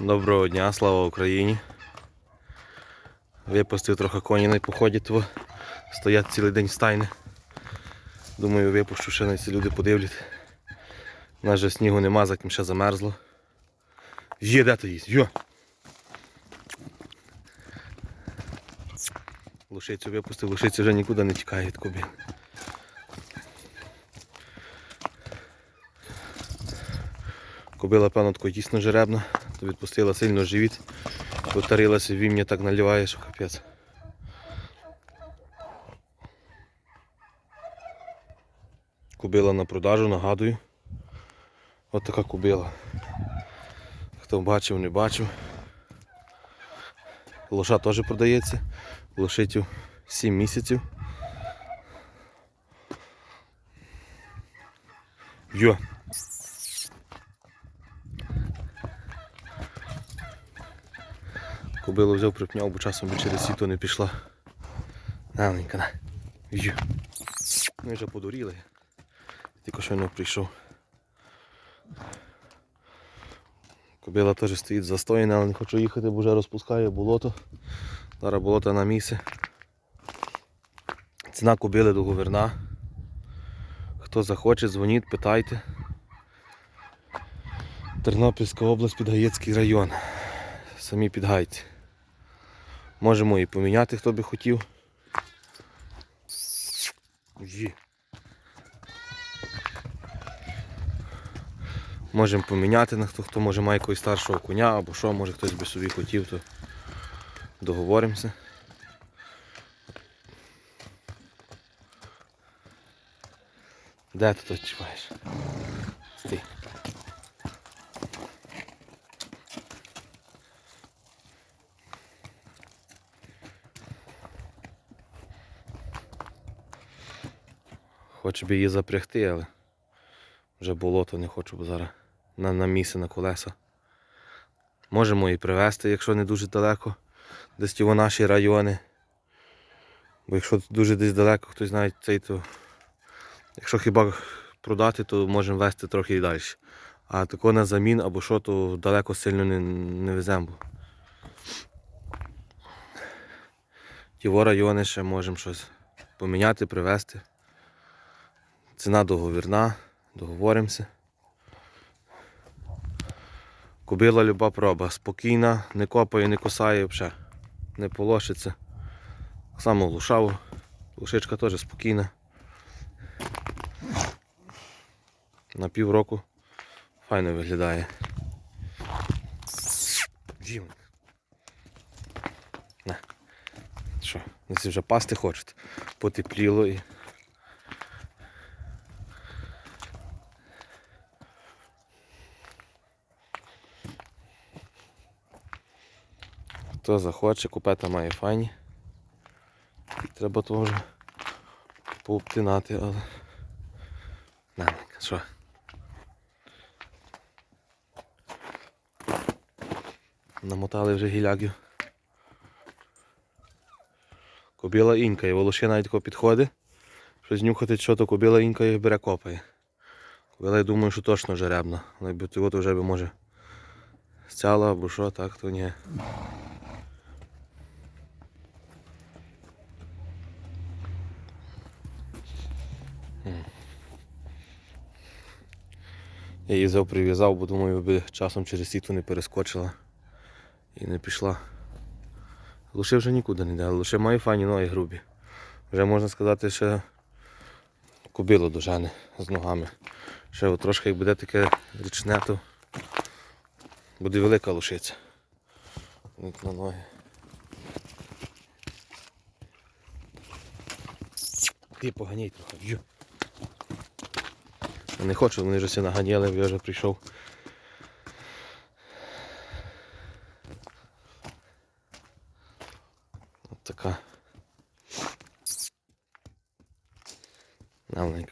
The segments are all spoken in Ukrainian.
Доброго дня, слава Україні. Випустив трохи коні на поході, то стоять цілий день стайни. Думаю, випущу ще на ці люди подивлять. У нас же снігу нема, затім ще замерзло. Є, де то їсть? Йо! Лошицю випустив, лошиця вже нікуди не тікає від кобін. Кобила, певно, тако дійсно жеребна, то відпустила сильно живіт, повторилася вім'я так наливає, що капець. Кубила на продажу, нагадую. От така кубила. Хто бачив, не бачив. Лоша теж продається. Лошитю 7 місяців. Йо. Кобилу взяв, припняв, бо часом би через сіто не пішла. Наленька, на. Йо. Ну вже подуріли. Тільки щойно прийшов. Кобила теж стоїть застояна, але не хочу їхати, бо вже розпускає болото. Зараз болото на місце. Ціна кобили договірна. Хто захоче, дзвоніть, питайте. Тернопільська область, Підгаєцький район. Самі підгайці. Можемо і поміняти, хто би хотів. Є. Можемо поміняти на хто, хто може має якогось старшого коня або що, може хтось би собі хотів, то договоримося. Де ти тут чіпаєш? Стій. Хочу би її запрягти, але вже болото не хочу, бо зараз на, на місце на колеса. Можемо її привезти, якщо не дуже далеко, десь в наші райони. Бо якщо дуже десь далеко, хтось знає цей, то якщо хіба продати, то можемо везти трохи і далі. А тако на замін або що, то далеко сильно не, не веземо. бо Ті райони ще можемо щось поміняти, привезти. Ціна договірна, договоримося. Кобила люба проба, спокійна, не копає, не косає взагалі, не полошиться. Само лушаву. Лушичка теж спокійна. На півроку файно виглядає. Дім. На. Що, десь вже пасти хочуть. Потепліло і. Хто захоче, купета має файні. Треба теж пообтинати, але. Наленька, що? Намотали вже гіляків. Кобіла інка, і волошина навіть тако підходить. Щось нюхати, що то кобіла інка і бере копає. Кобіла, я думаю, що точно жеребна. Але от вже би може стяла або що, так, то ні. Я її взяв, прив'язав, бо думаю, би часом через сіту не перескочила і не пішла. Лише вже нікуди не йде, лише має файні ноги грубі. Вже можна сказати, ще кобило дожене з ногами. Ще трошки як буде таке річне, то буде велика лошиця. На ноги. Ти поганяй трохи. Не хочу, вони вже всі наганяли, я вже прийшов. От така.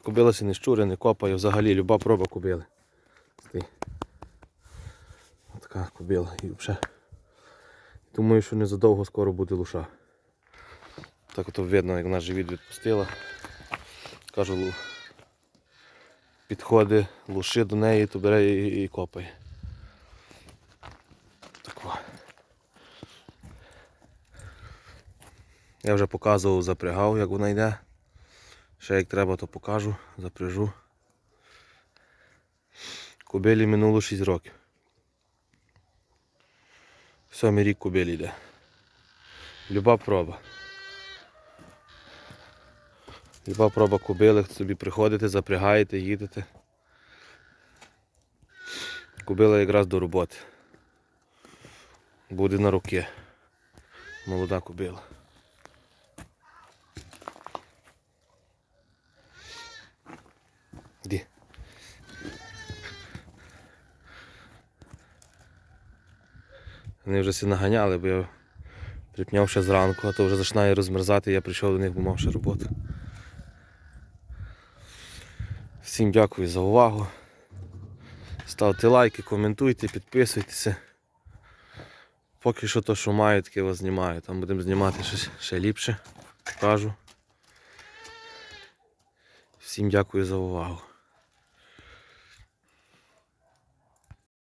Кобилася не щури, не копає, взагалі люба проба кобили. Стій. Така кобила і вже. Думаю, що незадовго скоро буде луша. Так от видно, як вона живіт відпустила. Кажу, підходить луши до неї, то бере і, і копає. Тако. Я вже показував, запрягав, як вона йде. Ще як треба, то покажу, запряжу. Кобилі минуло 6 років. Сьомий рік кобилі йде. Люба проба. Люба проба кобили, собі приходите, запрягаєте, їдете. Кобила якраз до роботи. Буде на руки. Молода кобила. Ді. Вони вже всі наганяли, бо я припняв ще зранку, а то вже починає розмерзати, я прийшов до них, бо мав ще роботу. Всім дякую за увагу. Ставте лайки, коментуйте, підписуйтеся. Поки що то, що маю, таке вас знімаю. Там будемо знімати щось ще ліпше. Покажу. Всім дякую за увагу.